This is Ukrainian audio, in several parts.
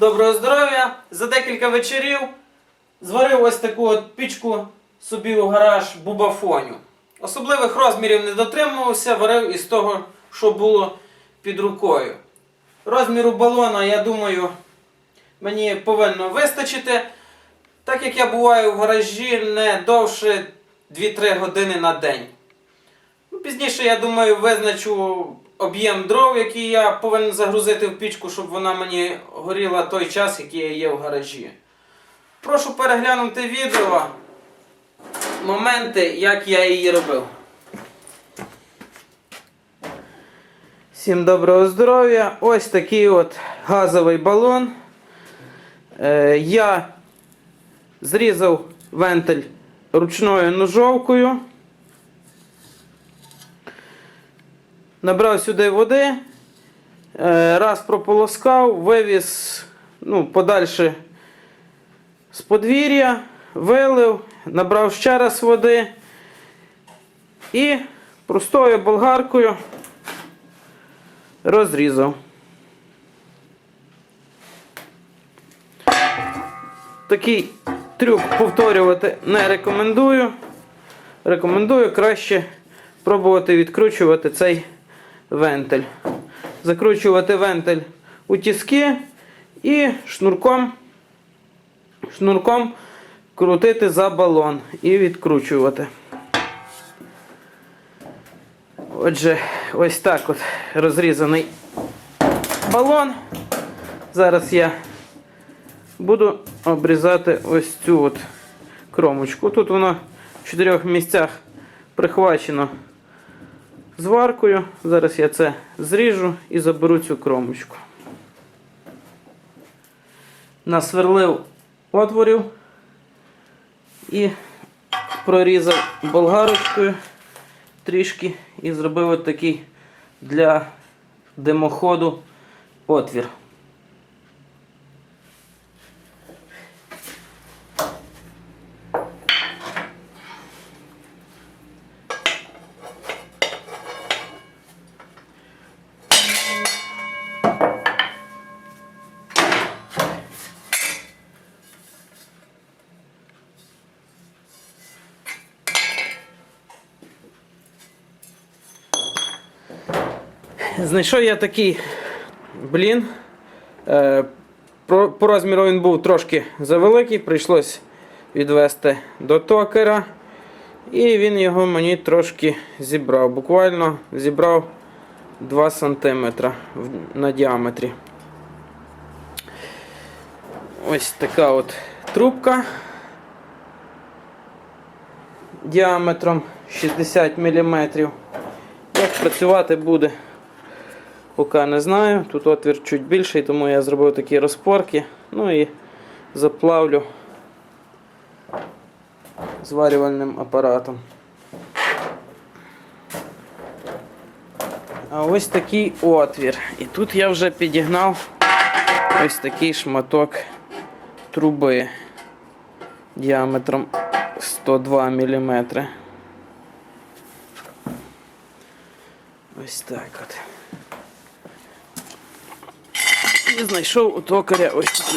доброго здоров'я! За декілька вечорів зварив ось таку от пічку собі у гараж бубафоню. Особливих розмірів не дотримувався, варив із того, що було під рукою. Розміру балона, я думаю, мені повинно вистачити. Так як я буваю в гаражі не довше 2-3 години на день. Ну, Пізніше, я думаю, визначу об'єм дров, який я повинен загрузити в пічку, щоб вона мені горіла той час, який є в гаражі. Прошу переглянути відео, моменти, як я її робив. Всім доброго здоров'я! Ось такий от газовий балон. Е, я зрізав вентиль ручною ножовкою. Набрав сюди води, е, раз прополоскав, вивіз ну, подальше з подвір'я, вилив, набрав ще раз води і простою болгаркою розрізав. Такий трюк повторювати не рекомендую. Рекомендую краще пробувати відкручувати цей вентиль. Закручувати вентиль у тіски і шнурком, шнурком крутити за балон і відкручувати. Отже, ось так от розрізаний балон. Зараз я буду обрізати ось цю от кромочку. Тут воно в чотирьох місцях прихвачено зваркою. Зараз я це зріжу і заберу цю кромочку. Насверлив отворів і прорізав болгарочкою трішки і зробив такий для димоходу отвір. Знайшов я такий блін. Е, по розміру він був трошки завеликий, прийшлось відвести до токера. І він його мені трошки зібрав. Буквально зібрав 2 см на діаметрі. Ось така от трубка діаметром 60 мм. Як працювати буде? Поки не знаю. Тут отвір чуть більший, тому я зробив такі розпорки. Ну і заплавлю зварювальним апаратом. А ось такий отвір. І тут я вже підігнав ось такий шматок труби діаметром 102 мм. Ось так от. І знайшов у токаря ось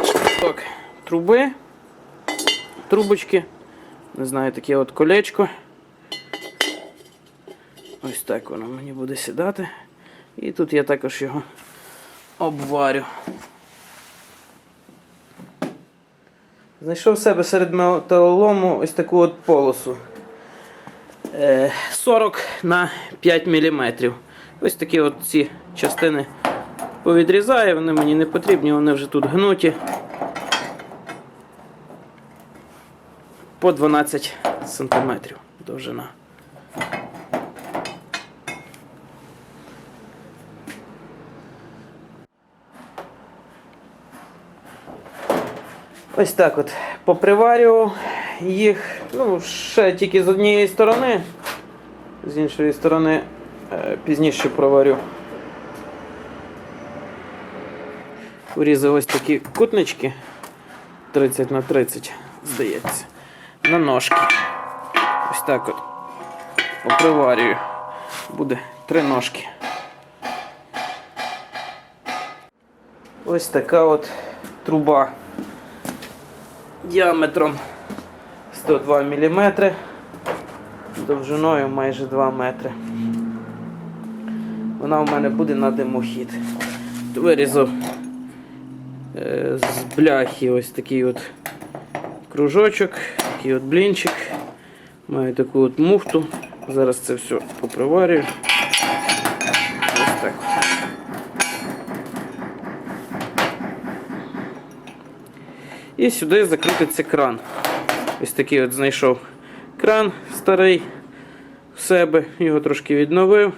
от шматок труби, трубочки. Не знаю, таке от колечко. Ось так воно мені буде сідати. І тут я також його обварю. Знайшов в себе серед металолому ось таку от полосу. Е, 40 на 5 мм. Ось такі от ці частини повідрізаю, вони мені не потрібні, вони вже тут гнуті. По 12 см довжина. Ось так от поприварював їх, ну, ще тільки з однієї сторони, з іншої сторони е, пізніше проварю. Урізав ось такі кутнички 30 на 30, здається, на ножки. Ось так от поприварюю. Буде три ножки. ось така от труба діаметром 102 мм, довжиною майже 2 метри. Вона в мене буде на димохід. Вирізав з бляхи ось такий от кружочок, такий от блінчик. Маю таку от муфту. Зараз це все поприварюю. Ось так. І сюди закрутиться кран. Ось такий от знайшов кран старий в себе, його трошки відновив,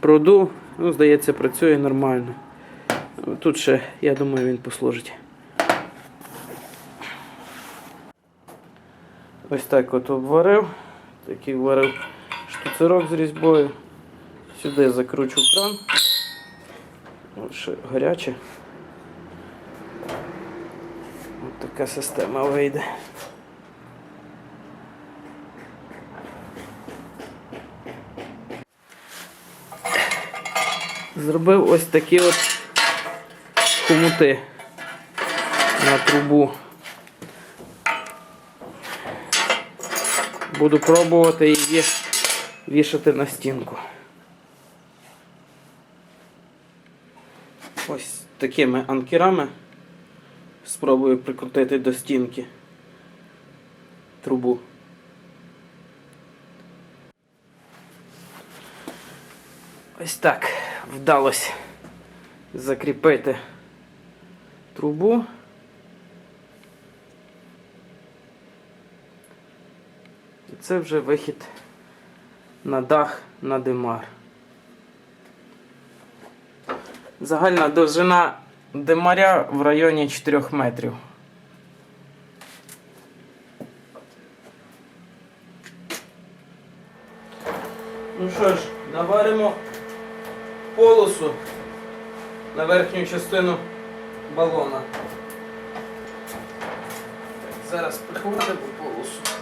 продув. Ну, здається, працює нормально. Тут ще, я думаю, він послужить. Ось так от обварив. Такий варив штуцерок з різьбою. Сюди закручу кран. От ще гаряче. Ось така система вийде. Зробив ось такі от хомути на трубу. Буду пробувати її вішати на стінку. Ось такими анкерами спробую прикрутити до стінки трубу. Ось так вдалося закріпити трубу. І це вже вихід на дах на димар. Загальна довжина димаря в районі 4 метрів. Ну що ж, наваримо полосу на верхню частину балона. Зараз зараз по полосу.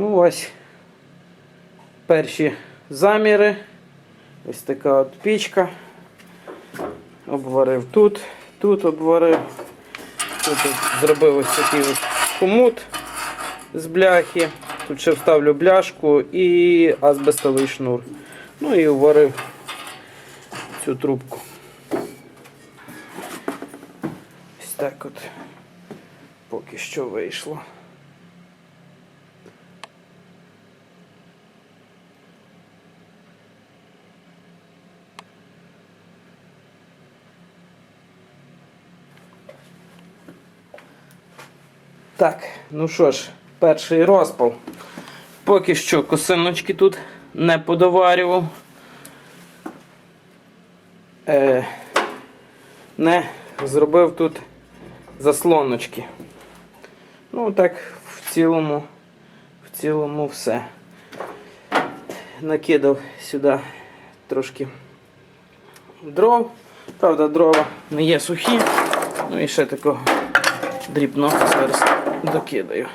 Ну ось перші заміри. Ось така от пічка. Обварив тут, тут обварив. Тут зробив ось такий ось хомут з бляхи. Тут ще вставлю бляшку і азбестовий шнур. Ну і обварив цю трубку. Ось так от поки що вийшло. Так, ну що ж, перший розпал. Поки що косиночки тут не подоварював. Е, не зробив тут заслоночки. Ну так, в цілому, в цілому все. Накидав сюди трошки дров. Правда, дрова не є сухі. Ну і ще такого дрібного зараз докидаю.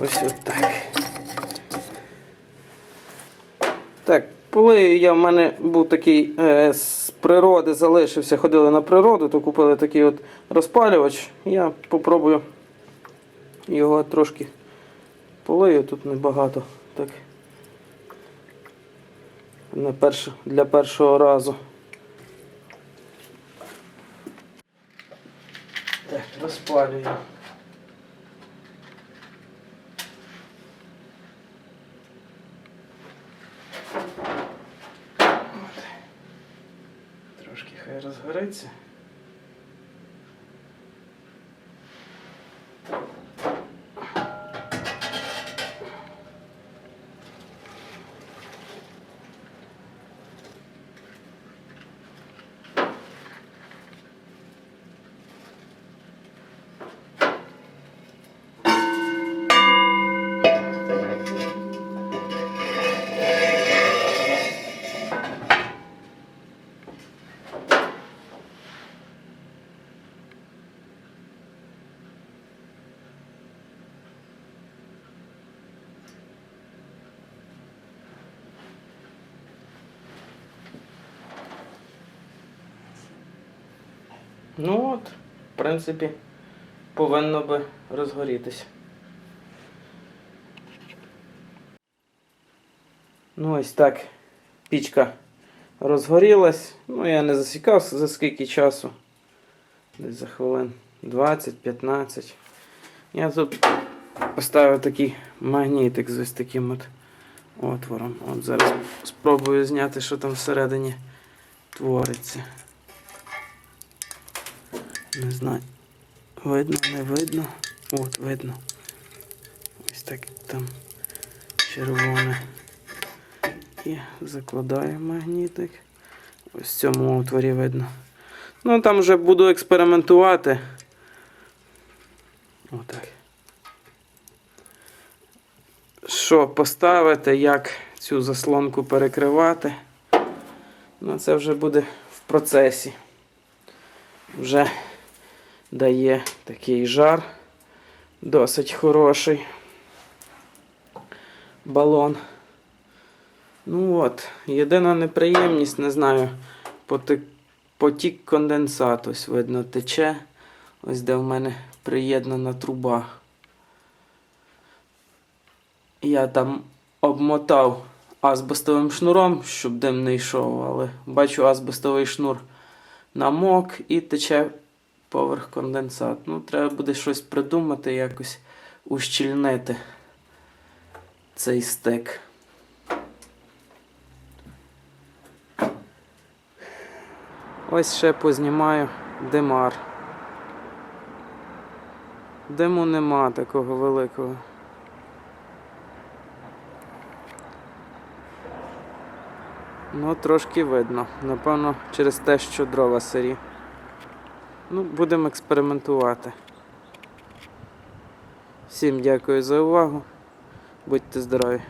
Ось отак. Так, полию я в мене був такий е, з природи залишився, ходили на природу, то купили такий от розпалювач. Я попробую його трошки полию, тут небагато. Так. Для першого разу. Так, розпалюю. Трошки хай розгориться. Ну от, в принципі, повинно би розгорітися. Ну ось так пічка розгорілась. Ну, я не засікав за скільки часу. Десь за хвилин 20-15. Я тут поставив такий магнітик з ось таким от отвором. От зараз спробую зняти, що там всередині твориться. Не знаю. Видно, не видно. От, видно. Ось так там червоне. І закладаю магнітик. Ось в цьому отворі видно. Ну там вже буду експериментувати. Отак. Що поставити, як цю заслонку перекривати. Ну, це вже буде в процесі. Вже дає такий жар. Досить хороший балон. Ну от, єдина неприємність, не знаю, потік, потік конденсат, ось видно, тече. Ось де в мене приєднана труба. Я там обмотав азбестовим шнуром, щоб дим не йшов, але бачу азбестовий шнур намок і тече поверх конденсат. Ну, треба буде щось придумати, якось ущільнити цей стик. Ось ще познімаю димар. Диму нема такого великого. Ну, трошки видно. Напевно, через те, що дрова сирі. Ну, будемо експериментувати. Всім дякую за увагу. Будьте здорові!